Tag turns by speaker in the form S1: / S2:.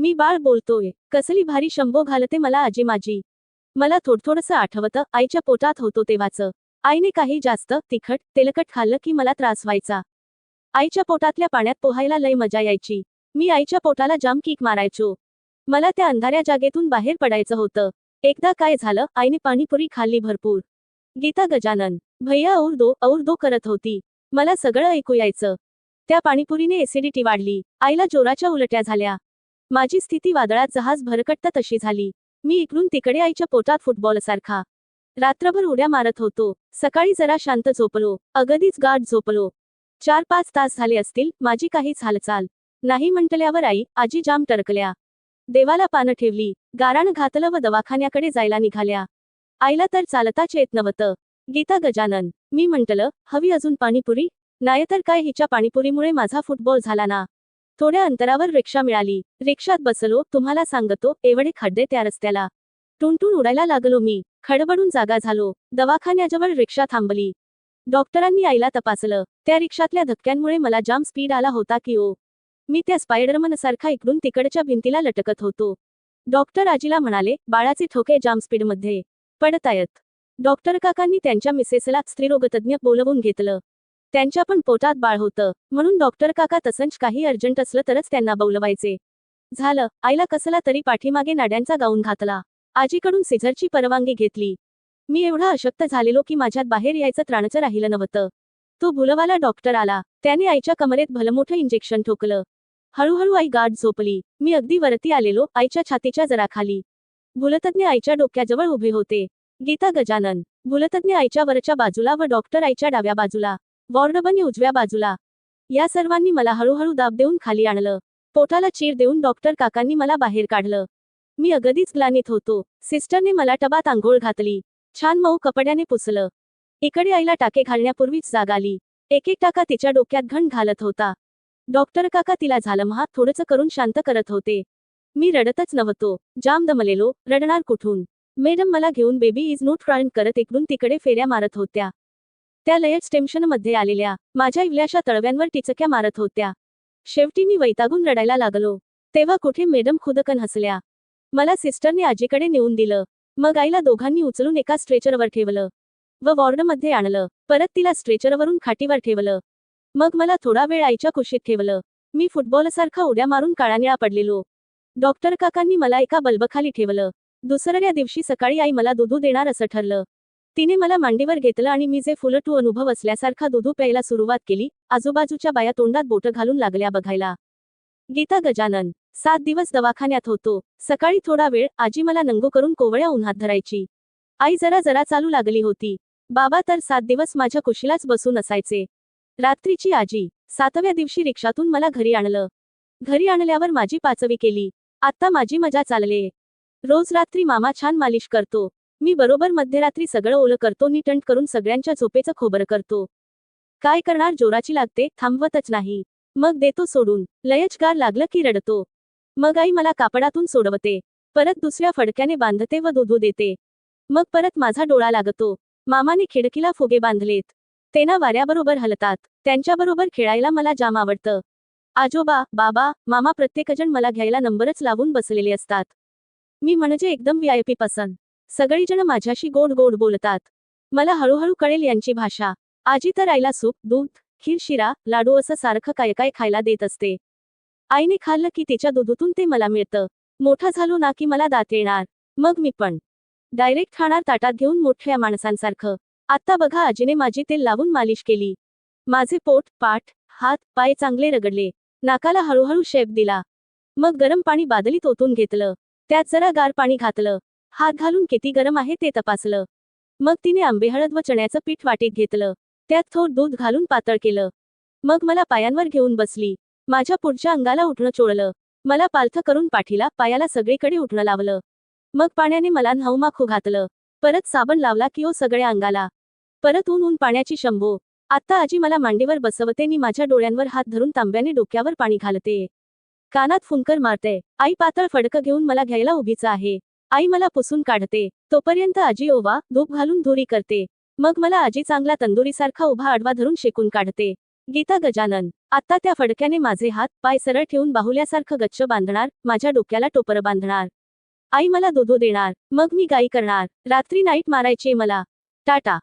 S1: मी बाळ बोलतोय. कसली भारी शंभो घालते मला आजी माझी मला थोडथोडसं आठवतं आईच्या पोटात होतो तेव्हाचं. आईने काही जास्त तिखट तेलकट खाल्लं की मला त्रास व्हायचा. आईच्या पोटातल्या पाण्यात पोहायला लय मजा यायची. मी आईच्या पोटाला जाम किक मारायचो. मला त्या अंधाऱ्या जागेतून बाहेर पडायचं होतं. एकदा काय झालं आईने पाणीपुरी खाल्ली भरपूर. गीता गजानन भैया और दो और दो करत होती. मला सगळं ऐकू यायचं. त्या पाणीपुरीने एसिडिटी वाढली. आईला जोराच्या उलट्या झाल्या. माझी स्थिती वादळात जहाज भरकटत तशी झाली. मी इकडून तिकडे आईच्या पोटात फुटबॉलसारखा. रात्रभर उड्या मारत होतो. सकाळी जरा शांत झोपलो. अगदीच गाठ झोपलो. चार पाच तास झाले असतील माझी काहीच हालचाल नाही म्हटल्यावर आई आजी जाम टरकल्या. देवाला पानं ठेवली. गाराण घातलं व दवाखान्याकडे जायला निघाल्या. आईला तर चालताच येत नव्हतं. गीता गजानन. मी म्हटलं हवी अजून पाणीपुरी? नाहीतर काय हिच्या पाणीपुरीमुळे माझा फुटबॉल झाला ना? थोड्या अंतरावर रिक्षा मिळाली. रिक्षात बसलो तुम्हाला सांगतो एवढे खड्डे त्या रस्त्याला. टुनटुन उडायला लागलो मी. खडबडून जागा झालो. दवाखान्याजवळ रिक्षा थांबली. डॉक्टरांनी आईला तपासलं. त्या रिक्षातल्या धक्क्यांमुळे मला जाम स्पीड आला होता की ओ. मी त्या स्पायडरमन सारखा इकडून तिकडच्या भिंतीला लटकत होतो. डॉक्टर आजीला म्हणाले बाळाचे ठोके जाम स्पीडमध्ये. पडतायत. डॉक्टर काकांनी त्यांच्या मिसेसला स्त्रीरोगतज्ञ बोलवून घेतलं. त्यांच्या पण पोटात बाळ होतं. म्हणून डॉक्टर काका तसंच काही अर्जंट असलं तरच त्यांना बोलवायचे. झालं. आईला कसला तरी पाठीमागे नाड्यांचा गाऊन घातला. आजीकडून सिझरची परवानगी घेतली. मी एवढा अशक्त झालेलो की माझ्यात बाहेर यायचं त्राणचं राहिलं नव्हतं. तो भुलवाला डॉक्टर आला. त्याने आईच्या कमरेत भलमोठं इंजेक्शन ठोकलं. हळूहळू आई गाठ झोपली. मी अगदी वरती आलेलो आईच्या छातीच्या जराखाली. भूलतज्ञ आईच्या डोक्याजवळ उभे होते. गीता गजानन. भूलतज्ञ आईच्या वरच्या बाजूला व डॉक्टर आईच्या डाव्या बाजूला. वॉर्डबनी उजव्या बाजूला. या सर्वांनी मला हळूहळू दाब देऊन खाली आणलं. पोटाला चीर देऊन डॉक्टर काकांनी मला बाहेर काढलं. मी अगदीच ग्लानीत होतो. सिस्टरने मला टबात आंघोळ घातली. छान मऊ कपड्याने पुसलं. इकडे आईला टाके घालण्यापूर्वीच जाग आली. एक एक टाका तिच्या डोक्यात घण घालत होता. डॉक्टर काका तिला झालं महा थोडंसं करून शांत करत होते. मी रडतच नव्हतो. जाम दमलेलो. रडणार कुठून? मॅडम मला घेऊन बेबी इज नोट क्राईन करत इकडून तिकडे फेऱ्या मारत होत्या. त्या लयच टेन्शनमध्ये आलेल्या माझ्या इवल्याशा तळव्यांवर टिचक्या मारत होत्या. शेवटी मी वैतागून रडायला लागलो. तेव्हा कुठे मॅडम खुदकन हसल्या. मला सिस्टरने आजीकडे नेऊन दिलं. मग आईला दोघांनी उचलून एका स्ट्रेचरवर ठेवलं. व वॉर्डमध्ये आणलं. परत तिला स्ट्रेचरवरून खाटीवर ठेवलं. मग मला थोडा वेळ आईच्या कुशीत ठेवलं. मी फुटबॉलसारखा उड्या मारून काळानिळा पडलेलो. डॉक्टर काकांनी मला एका बल्बखाली ठेवलं. दुसऱ्या दिवशी सकाळी आई मला दुधू देणार असं ठरलं. तिने मला मांडीवर घेतलं आणि मी जे फुलटू अनुभव असल्यासारखा दुधू प्यायला सुरुवात केली आजूबाजूच्या बाया तोंडात बोटं घालून लागल्या बघायला. गीता गजानन सात दिवस दवाखान्यात होतो. सकाळी थोडा वेळ आजी मला नंगो करून कोवळ्या उन्हात धरायची. आई जरा जरा चालू लागली होती. बाबा तर सात दिवस माझ्या कुशीलाच बसून असायचे. रात्रीची आजी सातव्या दिवशी रिक्षातून मला घरी आणलं. घरी आणल्यावर माझी पाचवी केली. आता माझी मजा चालले. रोज रात्री मामा छान मालिश करतो. मी बरोबर मध्यरात्री सगळं ओलं करतो निटंट करून सगळ्यांच्या झोपेचं खोबरं करतो. काय करणार? जोराची लागते थांबवतच नाही. मग देतो सोडून. लयच गार लागलं की रडतो. मग आई मला कापडातून सोडवते. परत दुसऱ्या फडक्याने बांधते व दुधू देते. मग परत माझा डोळा लागतो. मामाने खिडकीला फुगे बांधलेत. तेना वाऱ्याबरोबर हलतात. त्यांच्याबरोबर खेळायला मला जाम आवडतं. आजोबा बाबा मामा प्रत्येकजण मला घ्यायला नंबरच लावून बसलेले असतात. मी म्हणजे एकदम व्हीआयपी पसंत सगळीजण माझ्याशी गोड गोड बोलतात. मला हळूहळू कळेल यांची भाषा. आजी तर आईला सूप दूध खीर शिरा लाडू असं सारखं काय काय खायला देत असते. आईने खाल्लं की तिच्या दुधातून ते मला मिळतं. मोठा झालो ना की मला दात येणार. मग मी पण. डायरेक्ट खाणार ताटात घेऊन मोठ्या माणसांसारखं. आत्ता बघा आजीने माझी तेल लावून मालिश केली. माझे पोट पाठ हात पाय चांगले रगडले. नाकाला हळूहळू शेप दिला. मग गरम पाणी बादलीत ओतून घेतलं. त्यात जरा गार पाणी घातलं. हात घालून किती गरम आहे ते तपासलं. मग तिने आंबेहळद व चण्याचं पीठ वाटीत घेतलं. त्यात थोड दूध घालून पातळ केलं. मग मला पायांवर घेऊन बसली. माझ्या पुढच्या अंगाला उठणं चोळलं. मला पालथं करून पाठीला पायाला सगळीकडे उठणं लावलं. मग पाण्याने मला न्हाऊमाखू घातलं. परत साबण लावला की ओ सगळ्या अंगाला. परत ऊन ऊन पाण्याची शंभो. आत्ता आजी मला मांडीवर बसवते नि माझ्या डोळ्यांवर हात धरून तांब्याने डोक्यावर पाणी घालते. कानात फुंकर मारते. आई पातळ फडकं घेऊन मला घ्यायला उभीच आहे. आई मला पुसून काढते. तोपर्यंत आजी ओवा धूप घालून धुरी करते. मग मला आजी चांगला तंदुरीसारखा उभा आडवा धरून शेकून काढते. गीता गजानन आता त्या फडक्याने माझे हात पाय सरळ ठेवून बाहुल्यासारखं गच्च बांधणार माझ्या डोक्याला टोपर बांधणार. आई मला दुधो देणार मग मी गाई करणार. रात्री नाईट मारायची मला. टाटा.